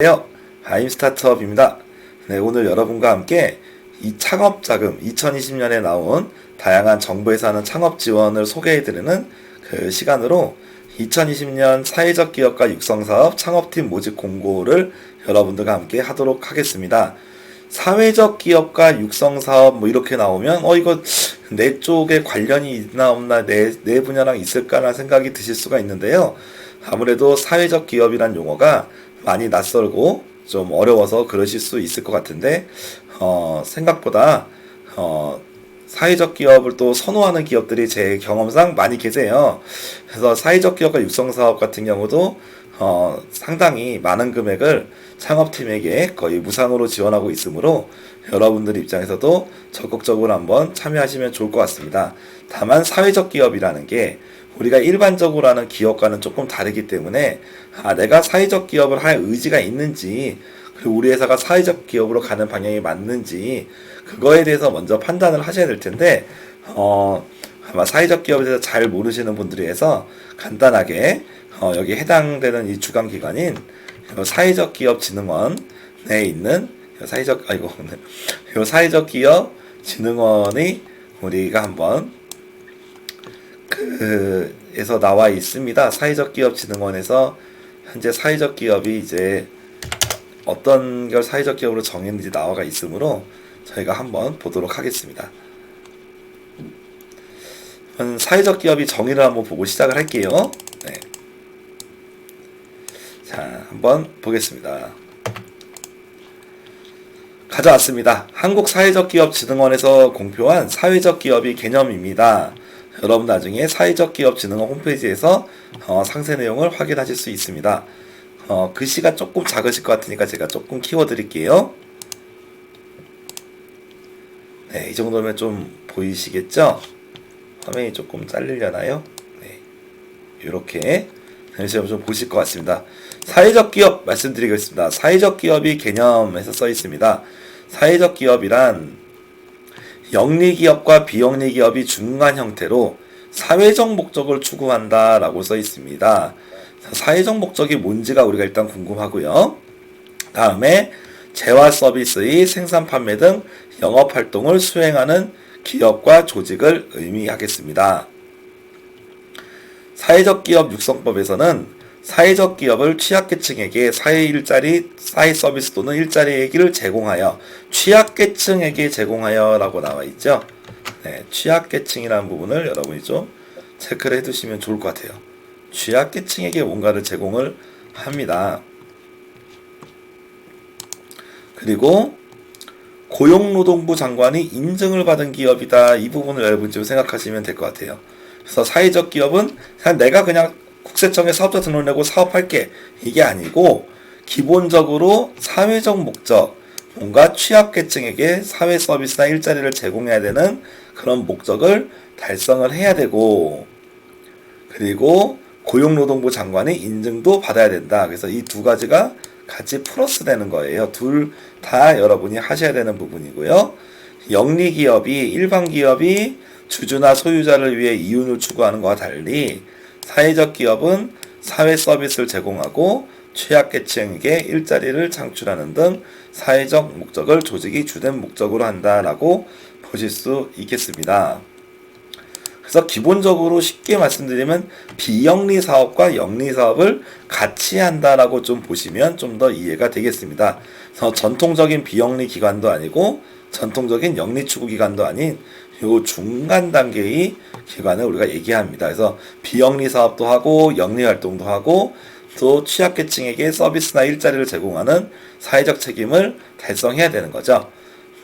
안녕하세요. 하임 스타트업입니다. 네, 오늘 여러분과 함께 이 창업 자금 2020년에 나온 다양한 정부에서 하는 창업 지원을 소개해 드리는 그 시간으로 2020년 사회적 기업과 육성 사업 창업팀 모집 공고를 여러분들과 함께 하도록 하겠습니다. 사회적 기업과 육성 사업 뭐 이렇게 나오면 어 이거 내 쪽에 관련이 있나 없나 내, 내 분야랑 있을까라는 생각이 드실 수가 있는데요. 아무래도 사회적 기업이란 용어가 많이 낯설고 좀 어려워서 그러실 수 있을 것 같은데 어, 생각보다 어, 사회적 기업을 또 선호하는 기업들이 제 경험상 많이 계세요. 그래서 사회적 기업과 육성 사업 같은 경우도 어, 상당히 많은 금액을 창업팀에게 거의 무상으로 지원하고 있으므로 여러분들 입장에서도 적극적으로 한번 참여하시면 좋을 것 같습니다. 다만 사회적 기업이라는 게 우리가 일반적으로 하는 기업과는 조금 다르기 때문에 아, 내가 사회적 기업을 할 의지가 있는지 그리고 우리 회사가 사회적 기업으로 가는 방향이 맞는지 그거에 대해서 먼저 판단을 하셔야 될 텐데 어, 아마 사회적 기업에 대해서 잘 모르시는 분들이 해서 간단하게 어, 여기 해당되는 이 주관 기관인 요 사회적 기업 진흥원에 있는 요 사회적 아이고 요 사회적 기업 진흥원이 우리가 한번 그에서 나와 있습니다. 사회적 기업 진흥원에서 현재 사회적 기업이 이제 어떤 걸 사회적 기업으로 정했는지 나와가 있으므로 저희가 한번 보도록 하겠습니다. 사회적 기업이 정의를 한번 보고 시작을 할게요. 네. 자, 한번 보겠습니다. 가져왔습니다. 한국사회적기업진흥원에서 공표한 사회적 기업이 개념입니다. 여러분 나중에 사회적 기업 진흥원 홈페이지에서 어, 상세 내용을 확인하실 수 있습니다. 어, 글씨가 조금 작으실 것 같으니까 제가 조금 키워드릴게요. 네, 이 정도면 좀 보이시겠죠? 화면이 조금 잘리려나요? 네, 이렇게 좀 보실 것 같습니다. 사회적 기업 말씀드리겠습니다. 사회적 기업이 개념에서 써 있습니다. 사회적 기업이란 영리 기업과 비영리 기업이 중간 형태로 사회적 목적을 추구한다라고 써 있습니다. 사회적 목적이 뭔지가 우리가 일단 궁금하고요. 다음에 재화 서비스의 생산 판매 등 영업 활동을 수행하는 기업과 조직을 의미하겠습니다. 사회적 기업 육성법에서는 사회적 기업을 취약계층에게 사회 일자리, 사회 서비스 또는 일자리 얘기를 제공하여 취약계층에게 제공하여라고 나와 있죠. 네, 취약계층이라는 부분을 여러분이 좀 체크를 해두시면 좋을 것 같아요. 취약계층에게 뭔가를 제공을 합니다. 그리고 고용노동부 장관이 인증을 받은 기업이다. 이 부분을 여러분 좀 생각하시면 될 것 같아요. 그래서 사회적 기업은 그냥 내가 그냥 국세청에 사업자 등록 내고 사업할게 이게 아니고 기본적으로 사회적 목적 뭔가 취약계층에게 사회 서비스나 일자리를 제공해야 되는 그런 목적을 달성을 해야 되고 그리고 고용노동부 장관이 인증도 받아야 된다. 그래서 이 두 가지가 같이 플러스 되는 거예요. 둘 다 여러분이 하셔야 되는 부분이고요. 영리 기업이 일반 기업이 주주나 소유자를 위해 이윤을 추구하는 것과 달리 사회적 기업은 사회 서비스를 제공하고 취약계층에게 일자리를 창출하는 등 사회적 목적을 조직이 주된 목적으로 한다라고 보실 수 있겠습니다. 그래서 기본적으로 쉽게 말씀드리면 비영리 사업과 영리 사업을 같이 한다라고 좀 보시면 좀 더 이해가 되겠습니다. 전통적인 비영리 기관도 아니고 전통적인 영리 추구 기관도 아닌 요 중간 단계의 기관을 우리가 얘기합니다. 그래서 비영리 사업도 하고 영리 활동도 하고 또 취약계층에게 서비스나 일자리를 제공하는 사회적 책임을 달성해야 되는 거죠.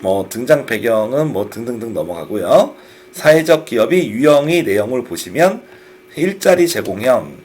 뭐 등장 배경은 뭐 등등등 넘어가고요. 사회적 기업이 유형의 내용을 보시면 일자리 제공형,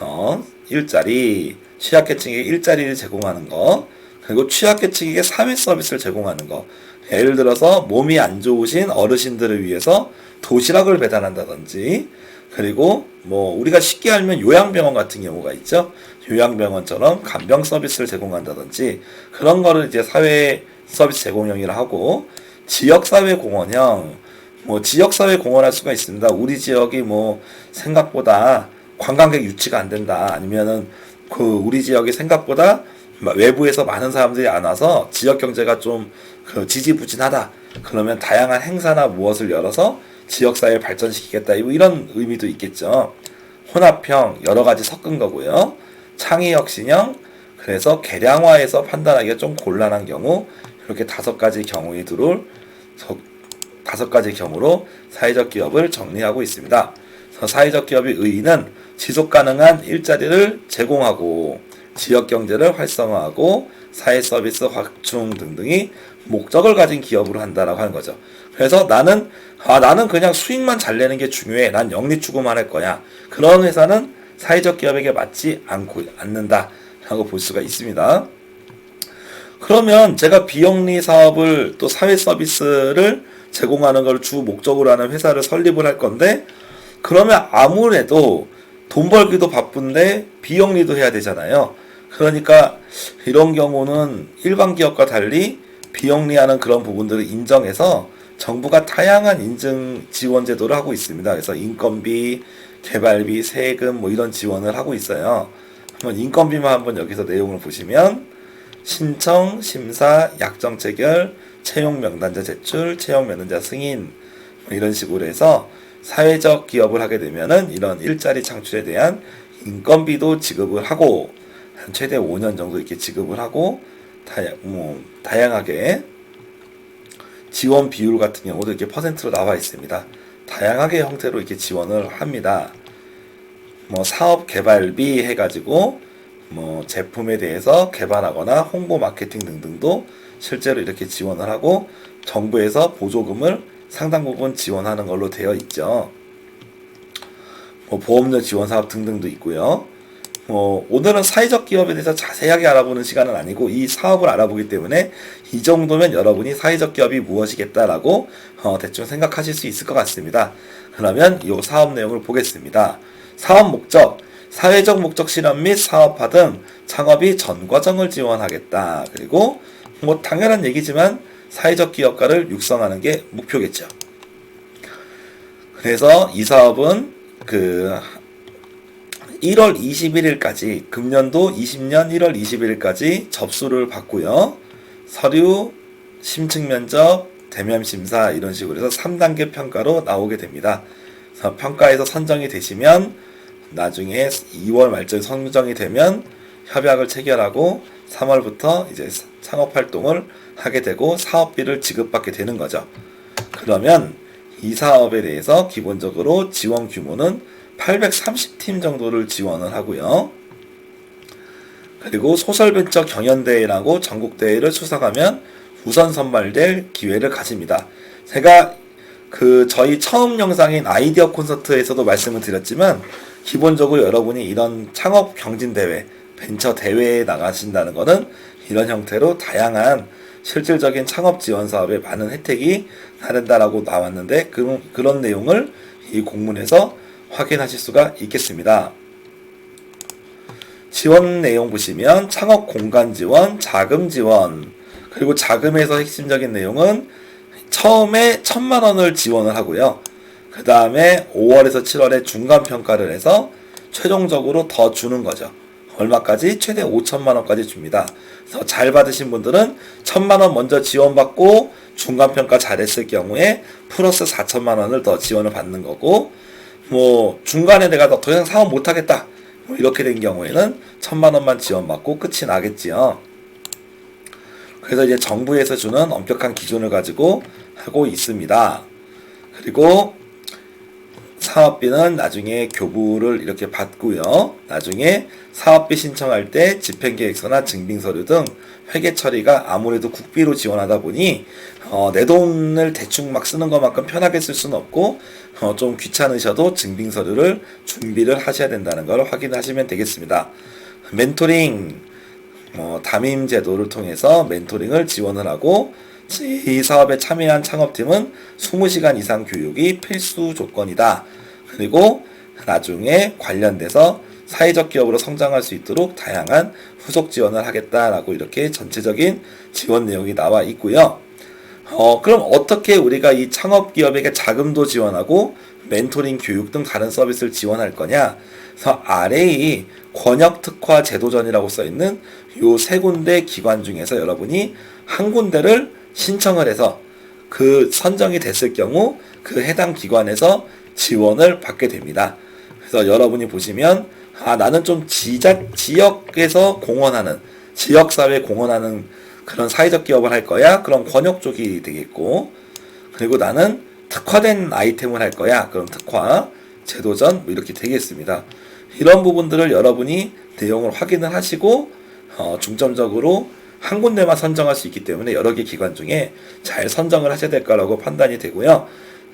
어, 일자리, 취약계층에게 일자리를 제공하는 거, 그리고 취약계층에게 사회 서비스를 제공하는 거. 예를 들어서 몸이 안 좋으신 어르신들을 위해서 도시락을 배달한다든지, 그리고 뭐 우리가 쉽게 알면 요양병원 같은 경우가 있죠. 요양병원처럼 간병 서비스를 제공한다든지 그런 거를 이제 사회 서비스 제공형이라 하고 지역사회 공헌형 뭐 지역사회 공헌할 수가 있습니다. 우리 지역이 뭐 생각보다 관광객 유치가 안 된다. 아니면은 그 우리 지역이 생각보다 마- 외부에서 많은 사람들이 안 와서 지역 경제가 좀 그 지지부진하다. 그러면 다양한 행사나 무엇을 열어서 지역 사회를 발전시키겠다. 뭐 이런 의미도 있겠죠. 혼합형 여러 가지 섞은 거고요. 창의혁 신형 그래서 개량화해서 판단하기가 좀 곤란한 경우 이렇게 다섯 가지 경우에 들어올 서- 다섯 가지 경우로 사회적 기업을 정리하고 있습니다. 사회적 기업의 의의는 지속 가능한 일자리를 제공하고 지역 경제를 활성화하고 사회 서비스 확충 등등이 목적을 가진 기업으로 한다라고 하는 거죠. 그래서 나는 아 나는 그냥 수익만 잘 내는 게 중요해. 난 영리 추구만 할 거야. 그런 회사는 사회적 기업에게 맞지 않고 않는다라고 볼 수가 있습니다. 그러면 제가 비영리 사업을 또 사회 서비스를 제공하는 걸 주 목적으로 하는 회사를 설립을 할 건데 그러면 아무래도 돈 벌기도 바쁜데 비영리도 해야 되잖아요. 그러니까 이런 경우는 일반 기업과 달리 비영리하는 그런 부분들을 인정해서 정부가 다양한 인증 지원 제도를 하고 있습니다. 그래서 인건비, 개발비, 세금 뭐 이런 지원을 하고 있어요. 한번 인건비만 한번 여기서 내용을 보시면 신청, 심사, 약정 체결, 채용 명단자 제출, 채용 면허자 승인 뭐 이런 식으로 해서 사회적 기업을 하게 되면은 이런 일자리 창출에 대한 인건비도 지급을 하고 한 최대 5년 정도 이렇게 지급을 하고 다양 뭐 다양하게 지원 비율 같은 경우도 이렇게 퍼센트로 나와 있습니다. 다양하게 형태로 이렇게 지원을 합니다. 뭐 사업 개발비 해가지고 뭐 제품에 대해서 개발하거나 홍보 마케팅 등등도 실제로 이렇게 지원을 하고 정부에서 보조금을 상당 부분 지원하는 걸로 되어 있죠. 뭐 보험료 지원 사업 등등도 있고요. 뭐 오늘은 사회적 기업에 대해서 자세하게 알아보는 시간은 아니고 이 사업을 알아보기 때문에 이 정도면 여러분이 사회적 기업이 무엇이겠다라고 어, 대충 생각하실 수 있을 것 같습니다. 그러면 이 사업 내용을 보겠습니다. 사업 목적 사회적 목적 실현 및 사업화 등 창업이 전 과정을 지원하겠다. 그리고 뭐 당연한 얘기지만 사회적 기업가를 육성하는 게 목표겠죠. 그래서 이 사업은 그 1월 21일까지 금년도 20년 1월 21일까지 접수를 받고요. 서류, 심층 면접, 대면 심사 이런 식으로 해서 3단계 평가로 나오게 됩니다. 그래서 평가에서 선정이 되시면 나중에 2월 말쯤 선정이 되면 협약을 체결하고 3월부터 이제 창업 활동을 하게 되고 사업비를 지급받게 되는 거죠. 그러면 이 사업에 대해서 기본적으로 지원 규모는 830팀 정도를 지원을 하고요. 그리고 소설벤처 경연대회라고 전국대회를 수상하면 우선 선발될 기회를 가집니다. 제가 그 저희 처음 영상인 아이디어 콘서트에서도 말씀을 드렸지만 기본적으로 여러분이 이런 창업 경진 대회, 벤처 대회에 나가신다는 것은 이런 형태로 다양한 실질적인 창업 지원 사업에 많은 혜택이 나른다라고 나왔는데 그, 그런 내용을 이 공문에서 확인하실 수가 있겠습니다. 지원 내용 보시면 창업 공간 지원, 자금 지원, 그리고 자금에서 핵심적인 내용은 처음에 천만 원을 지원을 하고요. 그 다음에 5월에서 7월에 중간 평가를 해서 최종적으로 더 주는 거죠. 얼마까지? 최대 5천만 원까지 줍니다. 그래서 잘 받으신 분들은 천만 원 먼저 지원받고 중간 평가 잘했을 경우에 플러스 4천만 원을 더 지원을 받는 거고 뭐 중간에 내가 더 이상 사업 못 하겠다. 뭐 이렇게 된 경우에는 천만 원만 지원받고 끝이 나겠지요. 그래서 이제 정부에서 주는 엄격한 기준을 가지고 하고 있습니다. 그리고 사업비는 나중에 교부를 이렇게 받고요. 나중에 사업비 신청할 때 집행계획서나 증빙서류 등 회계 처리가 아무래도 국비로 지원하다 보니 어, 내 돈을 대충 막 쓰는 것만큼 편하게 쓸 수는 없고 어, 좀 귀찮으셔도 증빙서류를 준비를 하셔야 된다는 걸 확인하시면 되겠습니다. 멘토링 뭐 담임 제도를 통해서 멘토링을 지원을 하고 이 사업에 참여한 창업팀은 20시간 이상 교육이 필수 조건이다. 그리고 나중에 관련돼서 사회적 기업으로 성장할 수 있도록 다양한 후속 지원을 하겠다라고 이렇게 전체적인 지원 내용이 나와 있고요. 어, 그럼 어떻게 우리가 이 창업 기업에게 자금도 지원하고 멘토링 교육 등 다른 서비스를 지원할 거냐? 그래서 아래의 권역 특화 제도전이라고 써 있는 요 세 군데 기관 중에서 여러분이 한 군데를 신청을 해서 그 선정이 됐을 경우 그 해당 기관에서 지원을 받게 됩니다. 그래서 여러분이 보시면 아 나는 좀 지자 지역에서 공헌하는 지역 사회 공헌하는 그런 사회적 기업을 할 거야. 그럼 권역 쪽이 되겠고 그리고 나는 특화된 아이템을 할 거야. 그럼 특화 제도전 뭐 이렇게 되겠습니다. 이런 부분들을 여러분이 내용을 확인을 하시고 어, 중점적으로 한 군데만 선정할 수 있기 때문에 여러 개 기관 중에 잘 선정을 하셔야 될 거라고 판단이 되고요.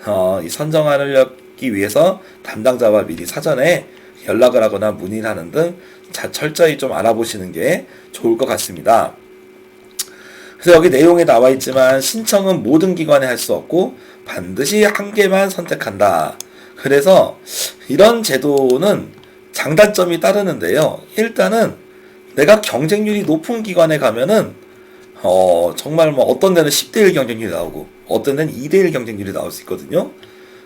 어, 이 선정하기 위해서 담당자와 미리 사전에 연락을 하거나 문의를 하는 등 자, 철저히 좀 알아보시는 게 좋을 것 같습니다. 그래서 여기 내용에 나와 있지만 신청은 모든 기관에 할 수 없고 반드시 한 개만 선택한다. 그래서 이런 제도는 장단점이 따르는데요. 일단은 내가 경쟁률이 높은 기관에 가면은 어 정말 뭐 어떤 데는 10대 1 경쟁률이 나오고 어떤 데는 2대 1 경쟁률이 나올 수 있거든요.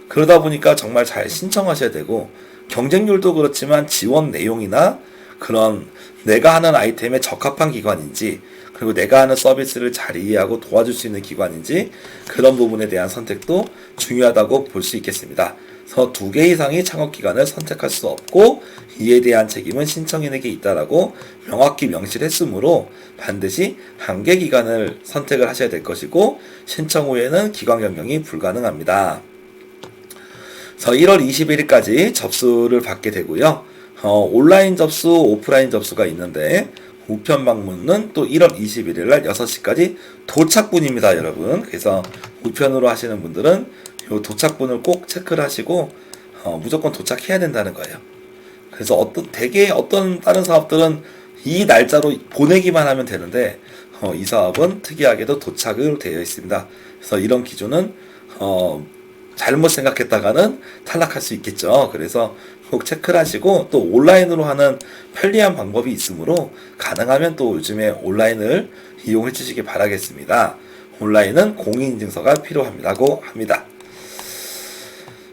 그러다 보니까 정말 잘 신청하셔야 되고 경쟁률도 그렇지만 지원 내용이나 그런 내가 하는 아이템에 적합한 기관인지 그리고 내가 하는 서비스를 잘 이해하고 도와줄 수 있는 기관인지 그런 부분에 대한 선택도 중요하다고 볼 수 있겠습니다. 그래서 두 개 이상의 창업 기관을 선택할 수 없고 이에 대한 책임은 신청인에게 있다라고 명확히 명시를 했으므로 반드시 한개 기관을 선택을 하셔야 될 것이고 신청 후에는 기관 변경이 불가능합니다. 그래서 1월 21일까지 접수를 받게 되고요. 어, 온라인 접수, 오프라인 접수가 있는데 우편 방문은 또 1월 21일 날 6시까지 도착분입니다, 여러분. 그래서 우편으로 하시는 분들은 요 도착분을 꼭 체크를 하시고 어, 무조건 도착해야 된다는 거예요. 그래서 어떤 대개 어떤 다른 사업들은 이 날짜로 보내기만 하면 되는데 어, 이 사업은 특이하게도 도착을 되어 있습니다. 그래서 이런 기준은 어, 잘못 생각했다가는 탈락할 수 있겠죠. 그래서 꼭 체크를 하시고 또 온라인으로 하는 편리한 방법이 있으므로 가능하면 또 요즘에 온라인을 이용해 주시기 바라겠습니다. 온라인은 공인인증서가 필요합니다고 합니다.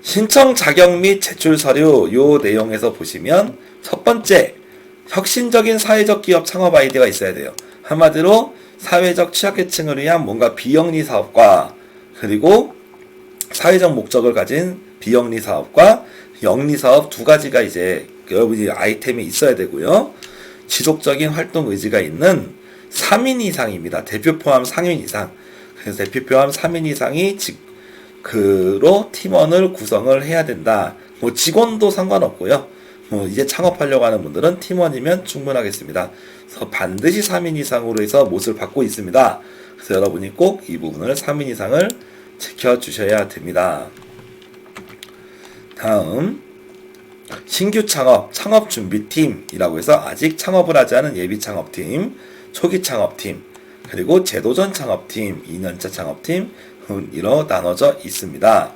신청 자격 및 제출 서류 요 내용에서 보시면 첫 번째 혁신적인 사회적 기업 창업 아이디어가 있어야 돼요. 한마디로 사회적 취약계층을 위한 뭔가 비영리 사업과 그리고 사회적 목적을 가진 비영리 사업과 영리 사업 두 가지가 이제 여러분이 아이템이 있어야 되고요. 지속적인 활동 의지가 있는 3인 이상입니다. 대표 포함 상인 이상. 그래서 대표 포함 3인 이상이 직, 그로 팀원을 구성을 해야 된다. 뭐 직원도 상관없고요. 뭐 이제 창업하려고 하는 분들은 팀원이면 충분하겠습니다. 그래서 반드시 3인 이상으로 해서 못을 받고 있습니다. 그래서 여러분이 꼭 이 부분을 3인 이상을 지켜주셔야 됩니다. 다음 신규 창업 창업 준비팀이라고 해서 아직 창업을 하지 않은 예비 창업팀, 초기 창업팀, 그리고 제도전 창업팀, 2년차 창업팀 이로 나눠져 있습니다.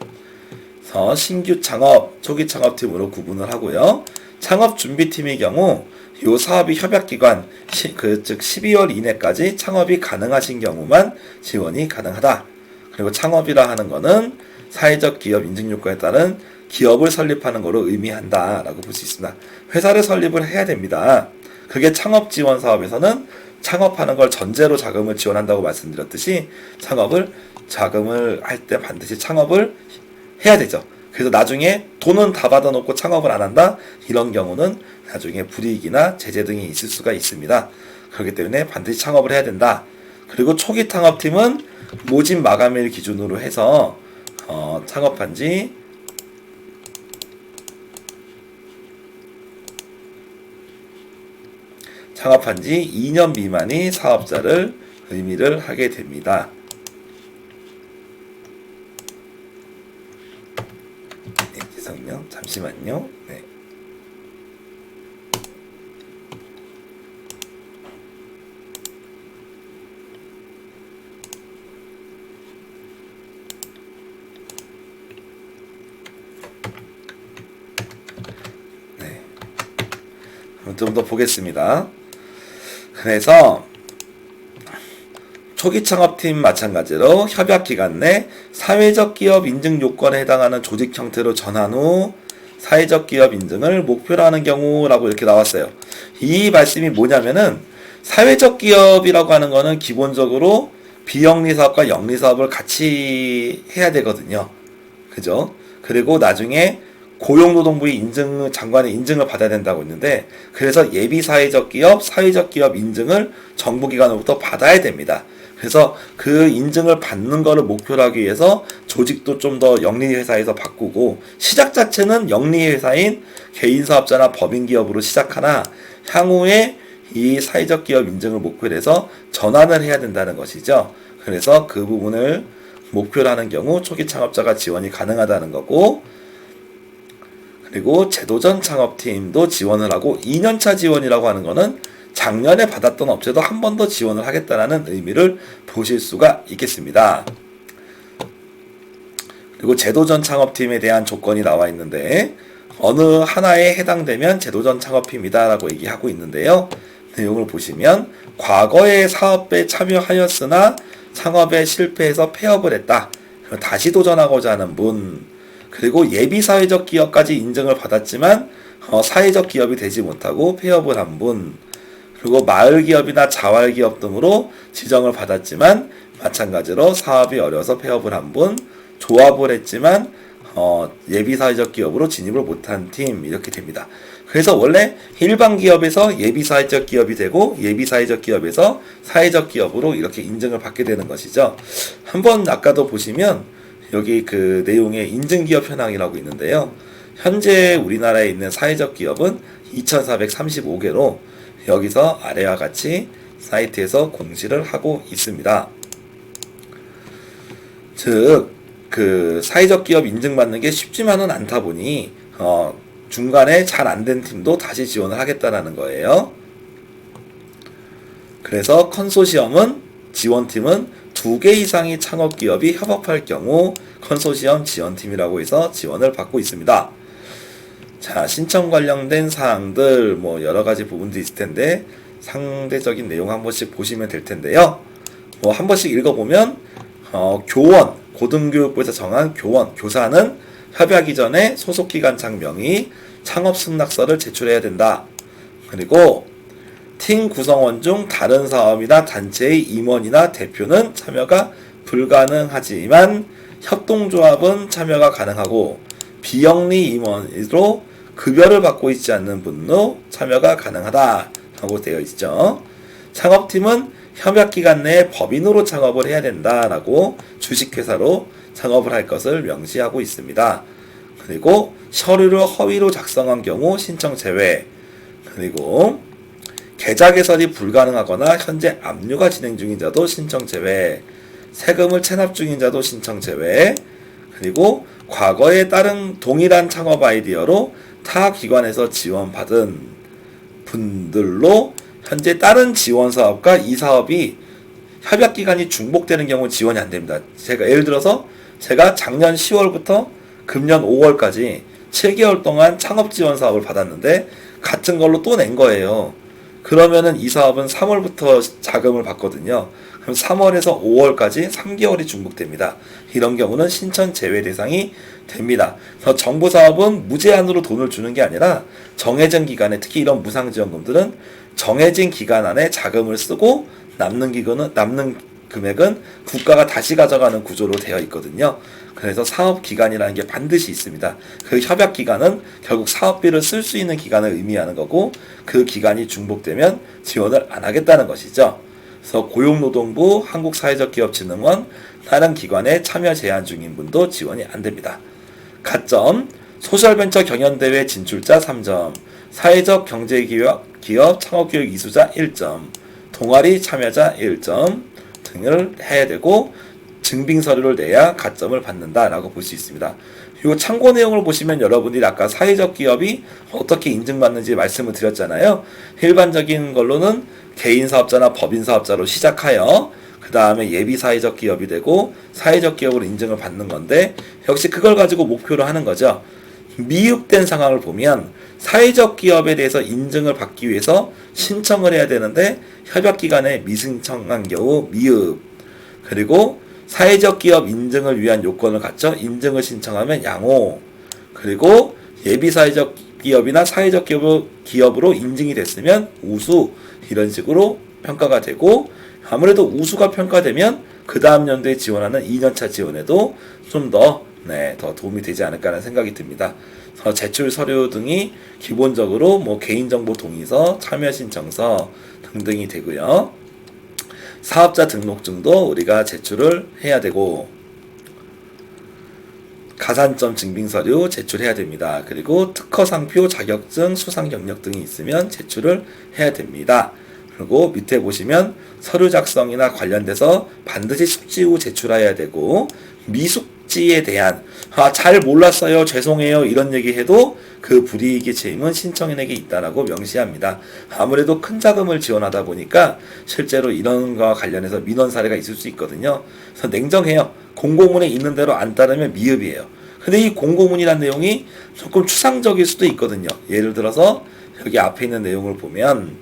그래서 신규 창업, 초기 창업팀으로 구분을 하고요. 창업 준비팀의 경우 이 사업이 협약기관 그 즉 12월 이내까지 창업이 가능하신 경우만 지원이 가능하다. 그리고 창업이라 하는 거는 사회적 기업 인증 요건에 따른 기업을 설립하는 것을 의미한다라고 볼 수 있습니다. 회사를 설립을 해야 됩니다. 그게 창업 지원 사업에서는 창업하는 걸 전제로 자금을 지원한다고 말씀드렸듯이 창업을 자금을 할 때 반드시 창업을 해야 되죠. 그래서 나중에 돈은 다 받아놓고 창업을 안 한다? 이런 경우는 나중에 불이익이나 제재 등이 있을 수가 있습니다. 그렇기 때문에 반드시 창업을 해야 된다. 그리고 초기 창업팀은 모집 마감일 기준으로 해서 어, 창업한 지 창업한 지 2년 미만이 사업자를 의미를 하게 됩니다. 네, 죄송해요. 잠시만요. 네. 네. 좀더 보겠습니다. 그래서 초기 창업팀 마찬가지로 협약 기간 내 사회적 기업 인증 요건에 해당하는 조직 형태로 전환 후 사회적 기업 인증을 목표로 하는 경우라고 이렇게 나왔어요. 이 말씀이 뭐냐면은 사회적 기업이라고 하는 거는 기본적으로 비영리 사업과 영리 사업을 같이 해야 되거든요. 그죠? 그리고 나중에 고용노동부의 인증 장관의 인증을 받아야 된다고 했는데 그래서 예비 사회적 기업, 사회적 기업 인증을 정부 기관으로부터 받아야 됩니다. 그래서 그 인증을 받는 거를 목표로 하기 위해서 조직도 좀 더 영리 회사에서 바꾸고 시작 자체는 영리 회사인 개인 사업자나 법인 기업으로 시작하나 향후에 이 사회적 기업 인증을 목표로 해서 전환을 해야 된다는 것이죠. 그래서 그 부분을 목표로 하는 경우 초기 창업자가 지원이 가능하다는 거고 그리고 제도전 창업팀도 지원을 하고 2년차 지원이라고 하는 거는 작년에 받았던 업체도 한 번 더 지원을 하겠다라는 의미를 보실 수가 있겠습니다. 그리고 제도전 창업팀에 대한 조건이 나와 있는데 어느 하나에 해당되면 제도전 창업팀이다라고 얘기하고 있는데요. 내용을 보시면 과거에 사업에 참여하였으나 창업에 실패해서 폐업을 했다. 다시 도전하고자 하는 분 그리고 예비 사회적 기업까지 인증을 받았지만 어, 사회적 기업이 되지 못하고 폐업을 한 분. 그리고 마을 기업이나 자활 기업 등으로 지정을 받았지만 마찬가지로 사업이 어려서 폐업을 한 분. 조합을 했지만 어, 예비 사회적 기업으로 진입을 못한 팀 이렇게 됩니다. 그래서 원래 일반 기업에서 예비 사회적 기업이 되고 예비 사회적 기업에서 사회적 기업으로 이렇게 인증을 받게 되는 것이죠. 한번 아까도 보시면 여기 그 내용에 인증기업 현황이라고 있는데요. 현재 우리나라에 있는 사회적 기업은 2,435개로 여기서 아래와 같이 사이트에서 공시를 하고 있습니다. 즉, 그 사회적 기업 인증받는 게 쉽지만은 않다 보니 어, 중간에 잘 안 된 팀도 다시 지원을 하겠다라는 거예요. 그래서 컨소시엄은 지원팀은 두 개 이상의 창업 기업이 협업할 경우 컨소시엄 지원팀이라고 해서 지원을 받고 있습니다. 자, 신청 관련된 사항들 뭐 여러 가지 부분들이 있을 텐데 상대적인 내용 한 번씩 보시면 될 텐데요. 뭐 한 번씩 읽어보면 어, 교원 고등교육부에서 정한 교원 교사는 협약 이 전에 소속 기관장 명의 창업 승낙서를 제출해야 된다. 그리고 팀 구성원 중 다른 사업이나 단체의 임원이나 대표는 참여가 불가능하지만 협동조합은 참여가 가능하고 비영리 임원으로 급여를 받고 있지 않는 분도 참여가 가능하다라고 되어 있죠. 창업팀은 협약 기간 내에 법인으로 창업을 해야 된다라고 주식회사로 창업을 할 것을 명시하고 있습니다. 그리고 서류를 허위로 작성한 경우 신청 제외. 그리고 계좌 개설이 불가능하거나 현재 압류가 진행 중인 자도 신청 제외. 세금을 체납 중인 자도 신청 제외. 그리고 과거에 따른 동일한 창업 아이디어로 타 기관에서 지원받은 분들로 현재 다른 지원 사업과 이 사업이 협약 기간이 중복되는 경우 지원이 안 됩니다. 제가 예를 들어서 제가 작년 10월부터 금년 5월까지 7개월 동안 창업 지원 사업을 받았는데 같은 걸로 또 낸 거예요. 그러면은 이 사업은 3월부터 자금을 받거든요. 그럼 3월에서 5월까지 3개월이 중복됩니다. 이런 경우는 신청 제외 대상이 됩니다. 그래서 정부 사업은 무제한으로 돈을 주는 게 아니라 정해진 기간에 특히 이런 무상 지원금들은 정해진 기간 안에 자금을 쓰고 남는 기간은 남는 금액은 국가가 다시 가져가는 구조로 되어 있거든요. 그래서 사업 기간이라는 게 반드시 있습니다. 그 협약 기간은 결국 사업비를 쓸 수 있는 기간을 의미하는 거고 그 기간이 중복되면 지원을 안 하겠다는 것이죠. 그래서 고용노동부, 한국사회적기업진흥원, 다른 기관에 참여 제한 중인 분도 지원이 안 됩니다. 가점, 소셜벤처 경연대회 진출자 3점, 사회적 경제기업 기업 창업교육 이수자 1점, 동아리 참여자 1점 등을 해야 되고 증빙 서류를 내야 가점을 받는다라고 볼 수 있습니다. 그리고 참고 내용을 보시면 여러분들이 아까 사회적 기업이 어떻게 인증받는지 말씀을 드렸잖아요. 일반적인 걸로는 개인 사업자나 법인 사업자로 시작하여 그 다음에 예비 사회적 기업이 되고 사회적 기업으로 인증을 받는 건데 역시 그걸 가지고 목표로 하는 거죠. 미흡된 상황을 보면 사회적 기업에 대해서 인증을 받기 위해서 신청을 해야 되는데 협약 기간에 미신청한 경우 미흡 그리고 사회적 기업 인증을 위한 요건을 갖춰 인증을 신청하면 양호. 그리고 예비 사회적 기업이나 사회적 기업, 기업으로 인증이 됐으면 우수 이런 식으로 평가가 되고 아무래도 우수가 평가되면 그 다음 연도에 지원하는 2년차 지원에도 좀 더 네, 더 도움이 되지 않을까라는 생각이 듭니다. 그래서 제출 서류 등이 기본적으로 뭐 개인정보 동의서, 참여 신청서 등등이 되고요. 사업자 등록증도 우리가 제출을 해야 되고 가산점 증빙 서류 제출해야 됩니다. 그리고 특허 상표, 자격증, 수상 경력 등이 있으면 제출을 해야 됩니다. 그리고 밑에 보시면 서류 작성이나 관련돼서 반드시 숙지 후 제출해야 되고 미숙 지에 대한 아, 잘 몰랐어요 죄송해요 이런 얘기해도 그 불이익의 책임은 신청인에게 있다라고 명시합니다. 아무래도 큰 자금을 지원하다 보니까 실제로 이런 거와 관련해서 민원 사례가 있을 수 있거든요. 그래서 냉정해요. 공고문에 있는 대로 안 따르면 미흡이에요. 근데 이 공고문이라는 내용이 조금 추상적일 수도 있거든요. 예를 들어서 여기 앞에 있는 내용을 보면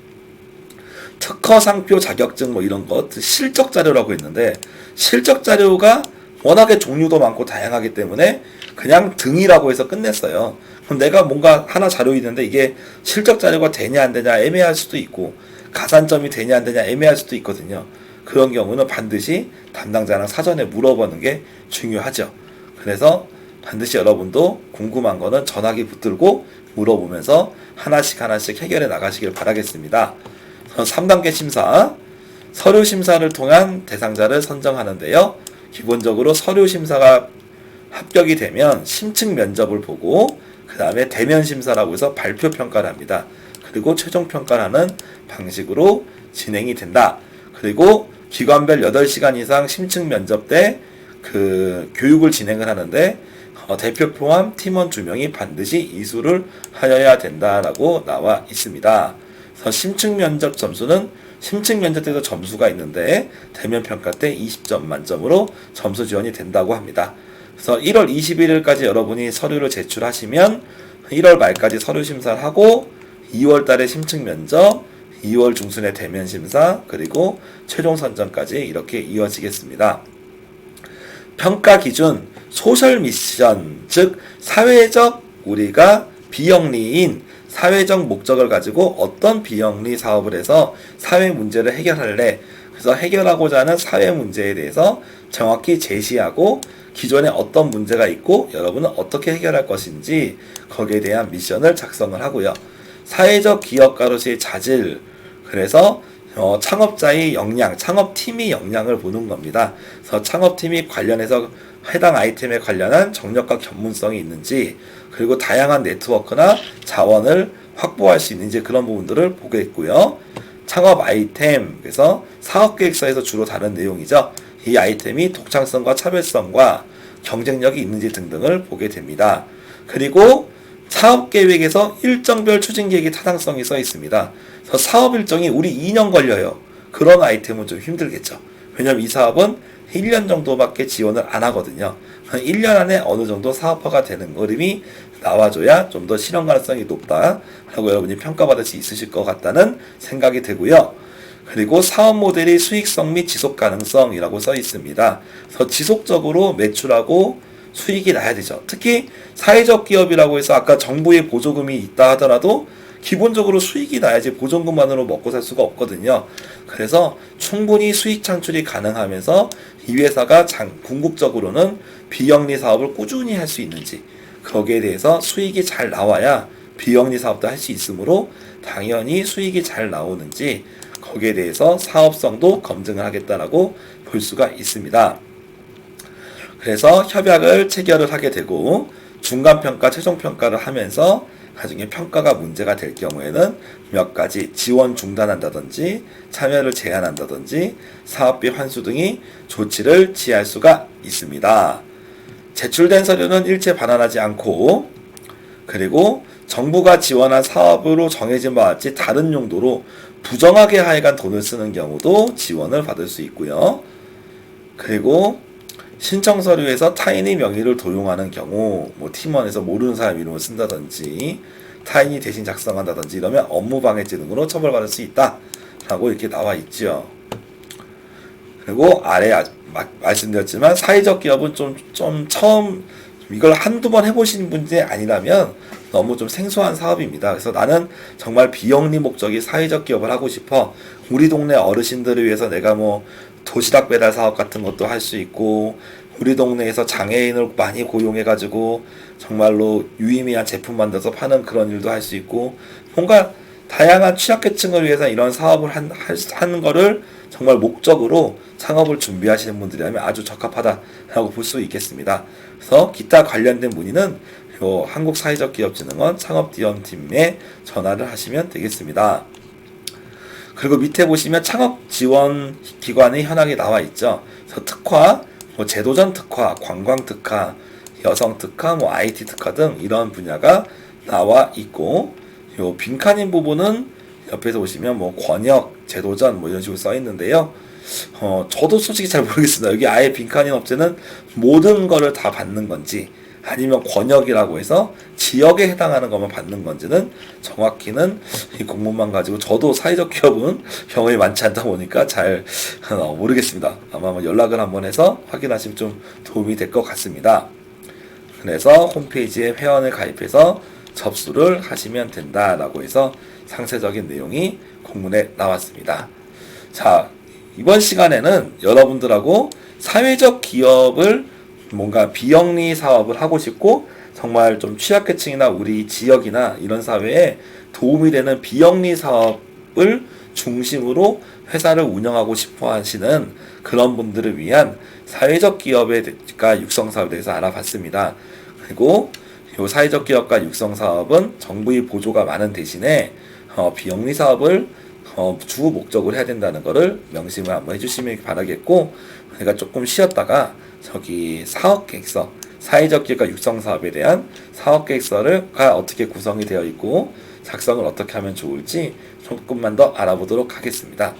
특허 상표 자격증 뭐 이런 것 실적 자료라고 했는데 실적 자료가 워낙에 종류도 많고 다양하기 때문에 그냥 등이라고 해서 끝냈어요. 그럼 내가 뭔가 하나 자료 있는데 이게 실적 자료가 되냐 안 되냐 애매할 수도 있고 가산점이 되냐 안 되냐 애매할 수도 있거든요. 그런 경우는 반드시 담당자랑 사전에 물어보는 게 중요하죠. 그래서 반드시 여러분도 궁금한 거는 전화기 붙들고 물어보면서 하나씩 하나씩 해결해 나가시길 바라겠습니다. 3단계 심사, 서류 심사를 통한 대상자를 선정하는데요. 기본적으로 서류 심사가 합격이 되면 심층 면접을 보고 그 다음에 대면 심사라고 해서 발표 평가를 합니다. 그리고 최종 평가를 하는 방식으로 진행이 된다. 그리고 기관별 8시간 이상 심층 면접 때 그 교육을 진행을 하는데 어, 대표 포함 팀원 두 명이 반드시 이수를 하여야 된다라고 나와 있습니다. 그래서 심층 면접 점수는 심층 면접 때도 점수가 있는데 대면 평가 때 20점 만점으로 점수 지원이 된다고 합니다. 그래서 1월 21일까지 여러분이 서류를 제출하시면 1월 말까지 서류 심사를 하고 2월 달에 심층 면접, 2월 중순에 대면 심사, 그리고 최종 선정까지 이렇게 이어지겠습니다. 평가 기준 소셜 미션 즉 사회적 우리가 비영리인 사회적 목적을 가지고 어떤 비영리 사업을 해서 사회 문제를 해결할래 그래서 해결하고자 하는 사회 문제에 대해서 정확히 제시하고 기존에 어떤 문제가 있고 여러분은 어떻게 해결할 것인지 거기에 대한 미션을 작성을 하고요. 사회적 기업 가로서의 자질 그래서 어, 창업자의 역량, 창업팀의 역량을 보는 겁니다. 그래서 창업팀이 관련해서 해당 아이템에 관련한 정력과 전문성이 있는지, 그리고 다양한 네트워크나 자원을 확보할 수 있는지 그런 부분들을 보겠고요. 창업 아이템, 그래서 사업계획서에서 주로 다른 내용이죠. 이 아이템이 독창성과 차별성과 경쟁력이 있는지 등등을 보게 됩니다. 그리고 사업 계획에서 일정별 추진 계획의 타당성이 써 있습니다. 그래서 사업 일정이 우리 2년 걸려요. 그런 아이템은 좀 힘들겠죠. 왜냐면 이 사업은 1년 정도밖에 지원을 안 하거든요. 1년 안에 어느 정도 사업화가 되는 그림이 나와줘야 좀 더 실현 가능성이 높다라고 여러분이 평가받을 수 있으실 것 같다는 생각이 되고요. 그리고 사업 모델이 수익성 및 지속 가능성이라고 써 있습니다. 그래서 지속적으로 매출하고 수익이 나야 되죠. 특히 사회적 기업이라고 해서 아까 정부의 보조금이 있다 하더라도 기본적으로 수익이 나야지 보조금만으로 먹고 살 수가 없거든요. 그래서 충분히 수익 창출이 가능하면서 이 회사가 장, 궁극적으로는 비영리 사업을 꾸준히 할 수 있는지 거기에 대해서 수익이 잘 나와야 비영리 사업도 할 수 있으므로 당연히 수익이 잘 나오는지 거기에 대해서 사업성도 검증을 하겠다라고 볼 수가 있습니다. 그래서 협약을 체결을 하게 되고 중간 평가, 최종 평가를 하면서 나중에 평가가 문제가 될 경우에는 몇 가지 지원 중단한다든지 참여를 제한한다든지 사업비 환수 등이 조치를 취할 수가 있습니다. 제출된 서류는 일체 반환하지 않고 그리고 정부가 지원한 사업으로 정해진 바와 같이 다른 용도로 부정하게 하여간 돈을 쓰는 경우도 지원을 받을 수 있고요. 그리고 신청 서류에서 타인의 명의를 도용하는 경우, 뭐 팀원에서 모르는 사람 이름을 쓴다든지, 타인이 대신 작성한다든지 이러면 업무 방해죄 등으로 처벌받을 수 있다라고 이렇게 나와 있죠. 그리고 아래 아- 마- 말씀드렸지만 사회적 기업은 좀, 좀 처음 이걸 한두 번 해보신 분이 아니라면 너무 좀 생소한 사업입니다. 그래서 나는 정말 비영리 목적이 사회적 기업을 하고 싶어. 우리 동네 어르신들을 위해서 내가 뭐 도시락 배달 사업 같은 것도 할 수 있고, 우리 동네에서 장애인을 많이 고용해가지고 정말로 유의미한 제품 만들어서 파는 그런 일도 할 수 있고, 뭔가 다양한 취약계층을 위해서 이런 사업을 한, 할- 하는 거를 정말 목적으로 창업을 준비하시는 분들이라면 아주 적합하다라고 볼 수 있겠습니다. 그래서 기타 관련된 문의는 요 한국사회적기업진흥원 창업지원팀에 전화를 하시면 되겠습니다. 그리고 밑에 보시면 창업 지원 기관의 현황이 나와 있죠. 그래서 특화, 뭐 제도전 특화, 관광 특화, 여성 특화, 뭐 IT 특화 등 이런 분야가 나와 있고, 요 빈칸인 부분은 옆에서 보시면 뭐 권역, 제도전 뭐 이런 식으로 써 있는데요. 어, 저도 솔직히 잘 모르겠습니다. 여기 아예 빈칸인 업체는 모든 거를 다 받는 건지 아니면 권역이라고 해서 지역에 해당하는 것만 받는 건지는 정확히는 이 공문만 가지고 저도 사회적 기업은 경험이 많지 않다 보니까 잘 어, 모르겠습니다. 아마 뭐 연락을 한번 해서 확인하시면 좀 도움이 될 것 같습니다. 그래서 홈페이지에 회원을 가입해서 접수를 하시면 된다라고 해서 상세적인 내용이 공문에 나왔습니다. 자, 이번 시간에는 여러분들하고 사회적 기업을 뭔가 비영리 사업을 하고 싶고 정말 좀 취약계층이나 우리 지역이나 이런 사회에 도움이 되는 비영리 사업을 중심으로 회사를 운영하고 싶어 하시는 그런 분들을 위한 사회적 기업의 가 육성 사업에 대해서 알아봤습니다. 그리고 이 사회적 기업과 육성 사업은 정부의 보조가 많은 대신에 어, 비영리 사업을 어, 주 목적으로 해야 된다는 거를 명심을 한번 해주시면 바라겠고 제가 조금 쉬었다가 저기 사업 계획서 사회적 기업과 육성 사업에 대한 사업 계획서를가 어떻게 구성이 되어 있고 작성을 어떻게 하면 좋을지 조금만 더 알아보도록 하겠습니다.